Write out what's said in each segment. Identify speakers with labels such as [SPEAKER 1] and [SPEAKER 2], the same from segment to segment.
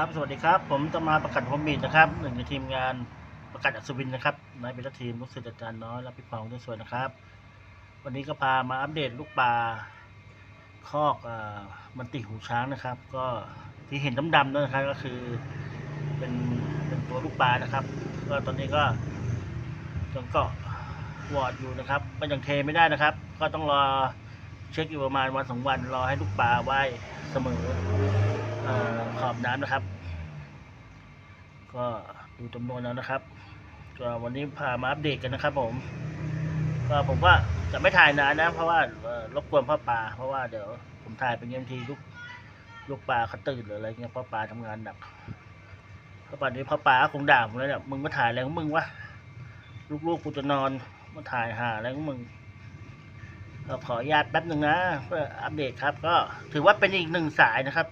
[SPEAKER 1] ครับ สวัสดีครับ ผมจะมาประกาศพรมบินนะครับหนึ่งในทีมงานประกาศอัศวินนะครับนายเป็นทีมลูกศิษย์อาจารย์น้อยและพี่พองด้วยส่วนนะครับ วันนี้ก็พามาอัปเดตลูกปลาคอกอมันติหูช้างนะครับ ก็ที่เห็นดำๆนั่นนะครับก็คือเป็นเป็นตัวลูกปลานะครับ ก็ตอนนี้ก็ยังเกาะวอดอยู่นะครับก็ยังเทไม่ได้นะครับ ก็ต้องรอเช็คอยู่ประมาณวันสองวันรอให้ลูกปลาว่ายเสมอ ขอบน้ำนะครับ ก็ดูจำนวนแล้วนะครับ ก็วันนี้พามาอัปเดตกันนะครับ ผม ก็ผมว่าจะไม่ถ่ายนานนะ เพราะว่ารบกวนพ่อปลาเพราะว่าเดี๋ยวผมถ่ายเป็นบางทีลูกลูกปลาเขาตื่นหรืออะไรเงี้ยพ่อปลาทำงานหนักพ่อปลานี้พ่อปลาคงด่าผมแล้วเนี่ยมึงมาถ่ายอะไรของมึงวะลูกๆกูจะนอนมาถ่ายหาอะไรของมึงก็ขออนุญาตแป๊บหนึ่งนะเพื่ออัปเดตครับ ก็ถือว่าเป็นอีกหนึ่งสายนะครับ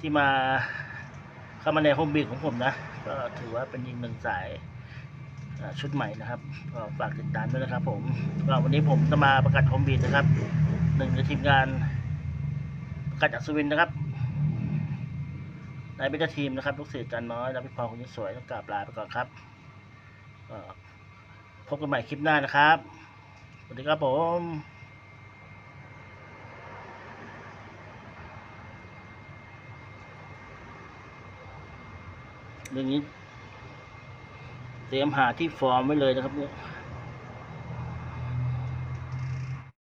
[SPEAKER 1] ที่มาเข้ามาในโฮมบีของผมนะ ก็ถือว่าเป็นอีกหนึ่งสายชุดใหม่นะครับก็ฝากติดตามด้วยนะครับ ผมก็วันนี้ผมจะมาประกาศโฮมบีนะครับหนึ่งในทีมงานประกาศอัศวินนะครับนายเบต้าทีมนะครับลูกศิษย์อจารย์น้อยและพี่พอคนนี้สวยต้องกราบลาไปก่อนครับพบกันใหม่คลิปหน้านะครับสวัสดีครับผม เรื่องนี้ เตรียมหาที่ฟอร์มไว้เลยนะครับเนี่ย